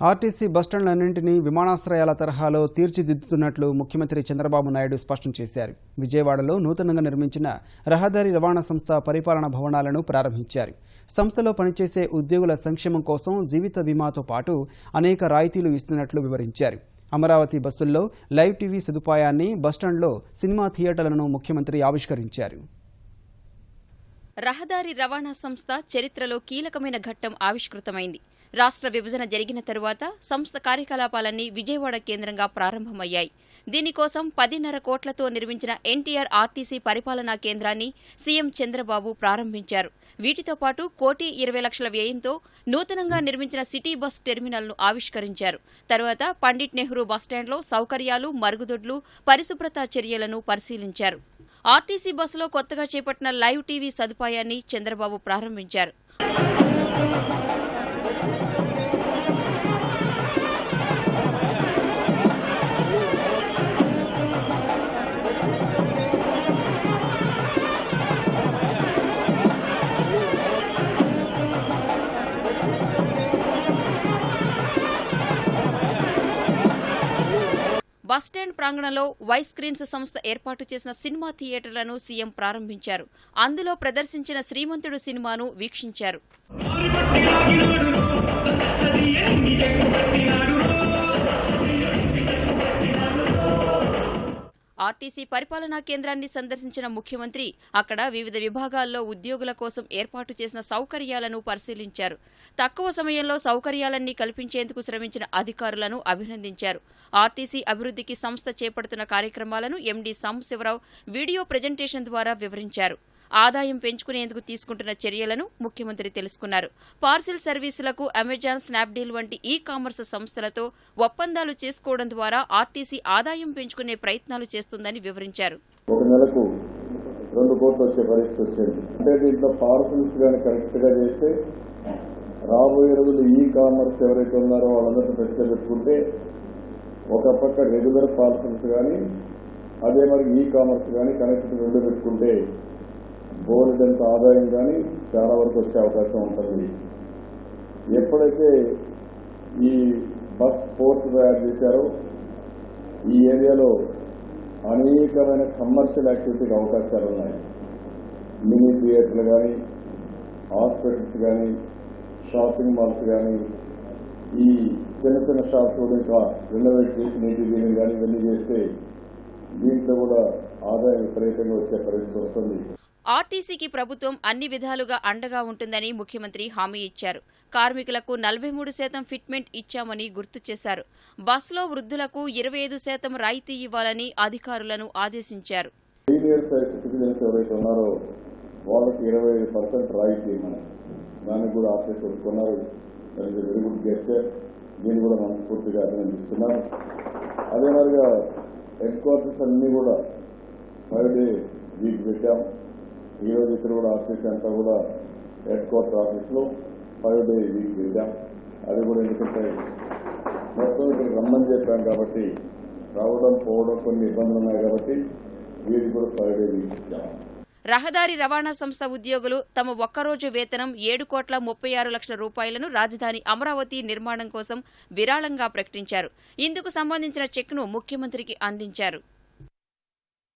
RTC బస్టాండ్లన్నింటినీ విమానాశ్రయాల తరహాలో తీర్చిదిద్దుతున్నట్లు ముఖ్యమంత్రి చంద్రబాబు నాయుడు స్పష్టం చేశారు. విజయవాడలో నూతనంగా నిర్మించిన రహదారి రవాణా సంస్థ పరిపాలన భవనాలను ప్రారంభించారు. సంస్థలో పనిచేసే ఉద్యోగుల సంక్షేమం కోసం జీవిత బీమాతో పాటు అనేక రాయితీలు ఇస్తున్నట్లు వివరించారు. అమరావతి బస్సుల్లో లైవ్ టీవీ సదుపాయాన్ని బస్టాండ్లో సినిమా థియేటర్లను ముఖ్యమంత్రి ఆవిష్కరించారు. రహదారి రవాణా సంస్థ చరిత్రలో కీలకమైన ఘట్టం ఆవిష్కృతమైంది. రాష్ట్ర విభజన జరిగిన తరువాత సంస్థ కార్యకలాపాలన్నీ విజయవాడ కేంద్రంగా ప్రారంభమయ్యాయి. దీనికోసం పదిన్నర కోట్లతో నిర్మించిన ఎన్టీఆర్ ఆర్టీసీ పరిపాలనా కేంద్రాన్ని సీఎం చంద్రబాబు ప్రారంభించారు. వీటితో పాటు కోటి ఇరవై లక్షల వ్యయంతో నూతనంగా నిర్మించిన సిటీ బస్ టెర్మినల్ను ఆవిష్కరించారు. తర్వాత పండిట్ నెహ్రూ బస్టాండ్లో సౌకర్యాలు మరుగుదొడ్లు పరిశుభ్రత చర్యలను పరిశీలించారు. ఆర్టీసీ బస్సులో కొత్తగా చేపట్టిన లైవ్ టీవీ సదుపాయాన్ని చంద్రబాబు ప్రారంభించారు. బస్టాండ్ ప్రాంగణంలో వై స్క్రీన్స్ సంస్థ ఏర్పాటు చేసిన సినిమా థియేటర్లను సీఎం ప్రారంభించారు. అందులో ప్రదర్శించిన శ్రీమంతుడు సినిమాను వీక్షించారు. ఆర్టీసీ పరిపాలనా కేంద్రాన్ని సందర్శించిన ముఖ్యమంత్రి అక్కడ వివిధ విభాగాల్లో ఉద్యోగుల కోసం ఏర్పాటు చేసిన సౌకర్యాలను పరిశీలించారు. తక్కువ సమయంలో సౌకర్యాలన్నీ కల్పించేందుకు శ్రమించిన అధికారులను అభినందించారు. ఆర్టీసీ అభివృద్ధికి సంస్థ చేపడుతున్న కార్యక్రమాలను ఎండీ సాంబశివరావు వీడియో ప్రజెంటేషన్ ద్వారా వివరించారు. ఆదాయం పెంచుకునేందుకు తీసుకుంటున్న చర్యలను ముఖ్యమంత్రి తెలుసుకున్నారు. పార్సిల్ సర్వీసులకు అమెజాన్ స్నాప్డీల్ వంటి ఈ కామర్స్ సంస్థలతో ఒప్పందాలు చేసుకోవడం ద్వారా ఆర్టీసీ ఆదాయం పెంచుకునే ప్రయత్నాలు చేస్తుందని వివరించారు. ఒక నెలకు రెండు కోట్లు వచ్చే పరిస్థితి వచ్చింది. అంటే దీంట్లో పార్సల్స్ కానీ కరెక్ట్గా చేస్తే రాబోయే రోజులు ఈ కామర్స్ ఎవరైతే ఉన్నారో వాళ్ళందరినీ పెట్టుకొని పెట్టుకుంటే ఒక పక్క రెగ్యులర్ పార్సల్స్ కానీ అదే మరి ఈ కామర్స్ కానీ కనెక్ట్ రెండు పెట్టుకుంటే బోర్డంత ఆదాయం కానీ చాలా వరకు వచ్చే అవకాశం ఉంటుంది. ఎప్పుడైతే ఈ బస్ పోర్ట్ తయారు చేశారో ఈ ఏరియాలో అనేకమైన కమర్షియల్ యాక్టివిటీకి అవకాశాలు ఉన్నాయి. మినీ థియేటర్లు కానీ హాస్పిటల్స్ కానీ షాపింగ్ మాల్స్ కానీ ఈ చిన్న చిన్న షాప్స్ కూడా ఇంకా రెనోవేట్ చేసి నీటి దీని కానీ ఇవన్నీ చేస్తే దీంట్లో కూడా ఆదాయం విపరీతంగా వచ్చే పరిస్థితి వస్తుంది. ఆర్టీసీకి ప్రభుత్వం అన్ని విధాలుగా అండగా ఉంటుందని ముఖ్యమంత్రి హామీ ఇచ్చారు. కార్మికులకు నలభై మూడు శాతం ఫిట్మెంట్ ఇచ్చామని గుర్తు చేశారు. బస్సులో వృద్ధులకు ఇరవై ఐదు శాతం రాయితీ ఇవ్వాలని అధికారులను ఆదేశించారు. వాళ్ళకి ఇరవై ఐదు పర్సెంట్ రాయితీ దానికి కూడా ఒప్పుకున్నారు వెరీ గుడ్ దీన్ని కూడా మనస్ఫూర్తిగా అభినందిస్తున్నాను. అదే మాదిరిగా హెడ్ క్వార్టర్స్ అన్ని కూడా ఫైవ్ డే వీక్ పెట్టాం. ఈ కూడా ఆఫీస్ అంతా కూడా హెడ్ క్వార్టర్ ఆఫీస్లో ఫైవ్ డే వీక్ వెళ్ళాం. అది కూడా ఎందుకంటే మొత్తం ఇక్కడ రమ్మని చెప్పాం కాబట్టి రావడం పోవడం కొన్ని ఇబ్బందులు ఉన్నాయి కాబట్టి వీటికి కూడా ఫైవ్ డే వీక్ ఇచ్చాం. రహదారి రవాణా సంస్థ ఉద్యోగులు తమ ఒక్కరోజు వేతనం ఏడు కోట్ల ముప్పై ఆరు లక్షల రూపాయలను రాజధాని అమరావతి నిర్మాణం కోసం విరాళంగా ప్రకటించారు. ఇందుకు సంబంధించిన చెక్ను ముఖ్యమంత్రికి అందించారు.